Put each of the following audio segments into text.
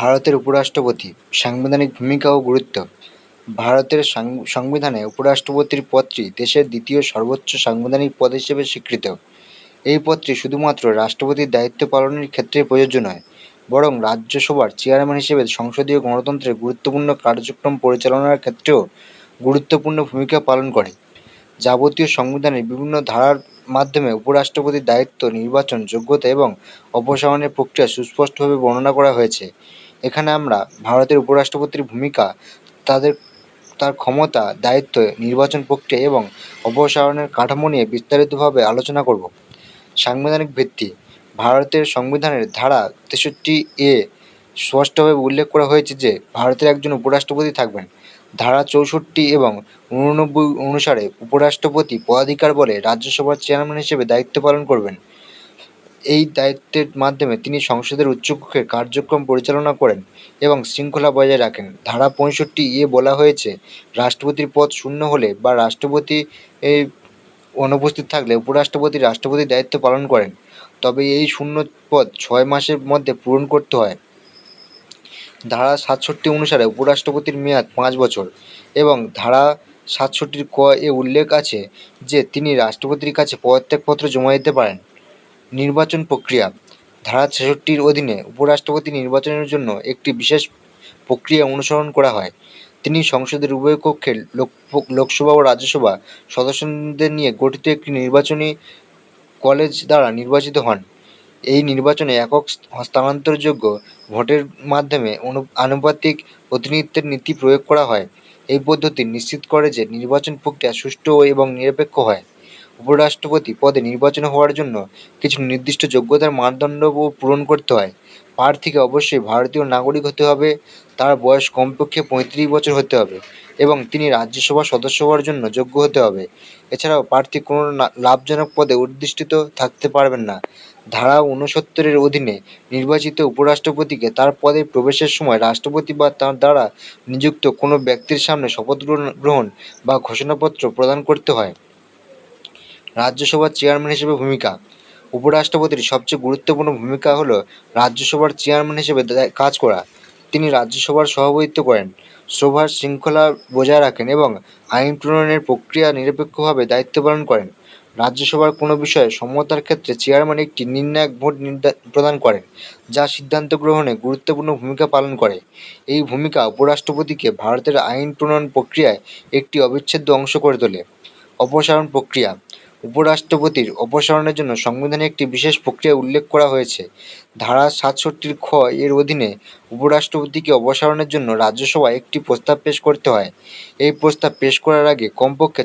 ভারতের উপরাষ্ট্রপতি। সাংবিধানিক ভূমিকা ও গুরুত্ব। ভারতের সংবিধানে উপরাষ্ট্রপতির পদটি দেশের দ্বিতীয় সর্বোচ্চ সাংবিধানিক পদ হিসেবে স্বীকৃত। এই পদটি শুধুমাত্র রাষ্ট্রপতির দায়িত্ব পালনের ক্ষেত্রে প্রযোজ্য নয়, বরং রাজ্যসভার চেয়ারম্যান হিসেবে সংসদীয় গণতন্ত্রের গুরুত্বপূর্ণ কার্যক্রম পরিচালনার ক্ষেত্রেও গুরুত্বপূর্ণ ভূমিকা পালন করে। যাবতীয় সংবিধানের বিভিন্ন ধারার মাধ্যমে উপরাষ্ট্রপতির দায়িত্ব, নির্বাচন যোগ্যতা এবং অপসারণের প্রক্রিয়া সুস্পষ্টভাবে বর্ণনা করা হয়েছে। এখানে আমরা ভারতের উপরাষ্ট্রপতির ভূমিকা, তাদের, তার ক্ষমতা, দায়িত্ব, নির্বাচন প্রক্রিয়া এবং অপসারণের কাঠামো নিয়ে বিস্তারিতভাবে আলোচনা করব। সাংবিধানিক ভিত্তি, ভারতের সংবিধানের ধারা তেষট্টি এ স্পষ্টভাবে উল্লেখ করা হয়েছে যে, ভারতের একজন উপরাষ্ট্রপতি থাকবেন। ধারা চৌষট্টি এবং উননব্বই অনুসারে উপরাষ্ট্রপতি পদাধিকার বলে রাজ্যসভার চেয়ারম্যান হিসেবে দায়িত্ব পালন করবেন। এই দায়িত্বের মাধ্যমে তিনি সংসদের উচ্চকক্ষের কার্যক্রম পরিচালনা করেন এবং শৃঙ্খলা বজায় রাখেন। ধারা পঁয়ষট্টি এ বলা হয়েছে, রাষ্ট্রপতির পদ শূন্য হলে বা রাষ্ট্রপতি অনুপস্থিত থাকলে উপরাষ্ট্রপতি রাষ্ট্রপতির দায়িত্ব পালন করেন, তবে এই শূন্য পদ ছয় মাসের মধ্যে পূরণ করতে হয়। ধারা সাতষট্টি অনুসারে উপরাষ্ট্রপতির মেয়াদ পাঁচ বছর এবং ধারা সাতষট্টির ক এ উল্লেখ আছে যে তিনি রাষ্ট্রপতির কাছে পদত্যাগপত্র জমা দিতে পারেন। নির্বাচন প্রক্রিয়া। ধারা ছেষট্টির অধীনে উপরাষ্ট্রপতি নির্বাচনের জন্য একটি বিশেষ প্রক্রিয়া অনুসরণ করা হয়। তিনি সংসদের উভয় কক্ষের লোক লোকসভা ও রাজ্যসভা সদস্যদের নিয়ে গঠিত একটি নির্বাচনী কলেজ দ্বারা নির্বাচিত হন। এই নির্বাচনে একক স্থানান্তরযোগ্য ভোটের মাধ্যমে অনু আনুপাতিক প্রতিনিধিত্বের নীতি প্রয়োগ করা হয়। এই পদ্ধতি নিশ্চিত করে যে নির্বাচন প্রক্রিয়া সুষ্ঠু এবং নিরপেক্ষ হয়। উপরাষ্ট্রপতি পদে নির্বাচন হওয়ার জন্য কিছু নির্দিষ্ট যোগ্যতার মানদণ্ড পূরণ করতে হয়। প্রার্থীকে অবশ্যই ভারতীয় নাগরিক হতে হবে, তার বয়স কমপক্ষে পঁয়ত্রিশ বছর হতে হবে এবং তিনি রাজ্যসভার সদস্য হওয়ার জন্য যোগ্য হতে হবে। এছাড়াও প্রার্থী কোনো লাভজনক পদে অধিষ্ঠিত থাকতে পারবেন না। ধারা ঊনসত্তরের অধীনে নির্বাচিত উপরাষ্ট্রপতিকে তার পদে প্রবেশের সময় রাষ্ট্রপতি বা তার দ্বারা নিযুক্ত কোনো ব্যক্তির সামনে শপথ গ্রহণ বা ঘোষণাপত্র প্রদান করতে হয়। রাজ্যসভার চেয়ারম্যান হিসেবে ভূমিকা। উপরাষ্ট্রপতির সবচেয়ে গুরুত্বপূর্ণ ভূমিকা হলো রাজ্যসভার চেয়ারম্যান হিসেবে কাজ করা। তিনি রাজ্যসভার সভাপতিত্ব করেন সভার শৃঙ্খলা বজায় রাখেন এবং আইন প্রণয়নের প্রক্রিয়া নিরপেক্ষভাবে দায়িত্ব পালন করেন। রাজ্যসভার কোনো বিষয়ে সম্মতার ক্ষেত্রে চেয়ারম্যান একটি নির্ণায়ক ভোট প্রদান করেন, যা সিদ্ধান্ত গ্রহণে গুরুত্বপূর্ণ ভূমিকা পালন করে। এই ভূমিকা উপরাষ্ট্রপতিকে ভারতের আইন প্রণয়ন প্রক্রিয়ায় একটি অবিচ্ছেদ্য অংশ করে তোলে। অপসারণ প্রক্রিয়া উপরাষ্ট্রপতির অপসারণের জন্য সংবিধানে একটি বিশেষ প্রক্রিয়া উল্লেখ করা হয়েছে। ধারা সাতষট্টির খ এর অধীনে উপরাষ্ট্রপতিকে অপসারণের জন্য রাজ্যসভায় একটি প্রস্তাব পেশ করতে হয়। এই প্রস্তাব পেশ করার আগে কমপক্ষে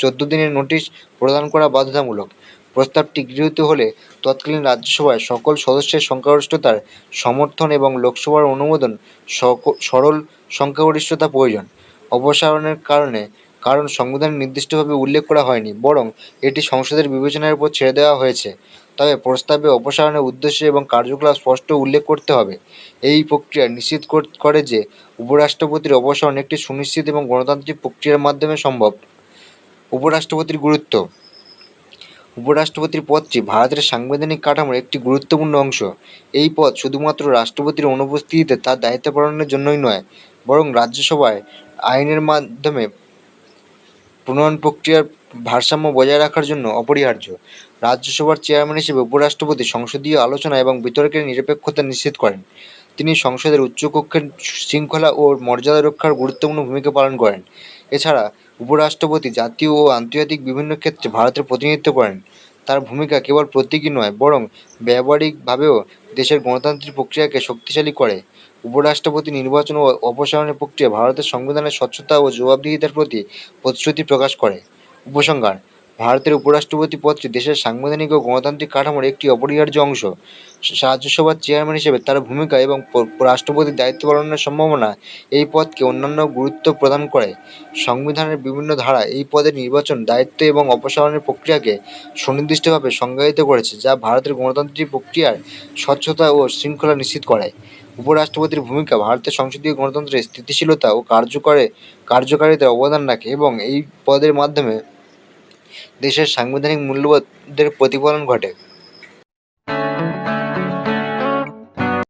চোদ্দ দিনের নোটিশ প্রদান করা বাধ্যতামূলক। প্রস্তাবটি গৃহীত হলে তৎকালীন রাজ্যসভায় সকল সদস্যের সংখ্যাগরিষ্ঠতার সমর্থন এবং লোকসভার অনুমোদন সরল সংখ্যাগরিষ্ঠতা প্রয়োজন। অপসারণের কারণে কারণ সংবিধানে নির্দিষ্টভাবে উল্লেখ করা হয়নি, বরং এটি সংসদের বিবেচনার উপর ছেড়ে দেওয়া হয়েছে। তবে প্রস্তাবে অপসারণের উদ্দেশ্য এবং কার্যকলাপ স্পষ্ট উল্লেখ করতে হবে। এই প্রক্রিয়া নিশ্চিত করে যে উপরাষ্ট্রপতির অপসারণ একটি সুনিশ্চিত এবং গণতান্ত্রিক প্রক্রিয়ার মাধ্যমে সম্ভব। উপরাষ্ট্রপতির গুরুত্ব। উপরাষ্ট্রপতির পদটি ভারতের সাংবিধানিক কাঠামোর একটি গুরুত্বপূর্ণ অংশ। এই পদ শুধুমাত্র রাষ্ট্রপতির অনুপস্থিতিতে তার দায়িত্ব পালনের জন্যই নয়, বরং রাজ্যসভায় আইনের মাধ্যমে প্রণয়ন প্রক্রিয়ার ভারসাম্য বজায় রাখার জন্য অপরিহার্য। রাজ্যসভার চেয়ারম্যান হিসেবে উপরাষ্ট্রপতি সংসদীয় আলোচনা এবং বিতর্কের নিরপেক্ষতা নিশ্চিত করেন। তিনি সংসদের উচ্চকক্ষের শৃঙ্খলা ও মর্যাদা রক্ষার গুরুত্বপূর্ণ ভূমিকা পালন করেন। এছাড়া, উপরাষ্ট্রপতি জাতীয় ও আন্তর্জাতিক বিভিন্ন ক্ষেত্রে ভারতের প্রতিনিধিত্ব করেন। তার ভূমিকা কেবল প্রতীকী নয়, বরং ব্যবহারিকভাবেও দেশের গণতান্ত্রিক প্রক্রিয়াকে শক্তিশালী করে। উপরাষ্ট্রপতি নির্বাচন ও অপসারণের প্রক্রিয়া ভারতের সংবিধানের স্বচ্ছতা ও জবাবদিহিতার প্রতি প্রতিশ্রুতি প্রকাশ করে। উপসংহার, ভারতের উপরাষ্ট্রপতি পদটি দেশের সাংবিধানিক ও গণতান্ত্রিক কাঠামোর একটি অপরিহার্য অংশ। রাজ্যসভার চেয়ারম্যান হিসেবে তার ভূমিকা এবং রাষ্ট্রপতির দায়িত্ব পালনের সম্ভাবনা এই পদকে অন্যান্য গুরুত্ব প্রদান করে। সংবিধানের বিভিন্ন ধারা এই পদের নির্বাচন, দায়িত্ব এবং অপসারণের প্রক্রিয়াকে সুনির্দিষ্টভাবে সংজ্ঞায়িত করেছে, যা ভারতের গণতান্ত্রিক প্রক্রিয়ার স্বচ্ছতা ও শৃঙ্খলা নিশ্চিত করে। উপরাষ্ট্রপতির ভূমিকা ভারতের সংসদীয় গণতন্ত্রের স্থিতিশীলতা ও কার্যকরে কার্যকারিতার অবদান রাখে এবং এই পদের মাধ্যমে দেশের সাংবিধানিক মূল্যবোধের প্রতিফলন ঘটে।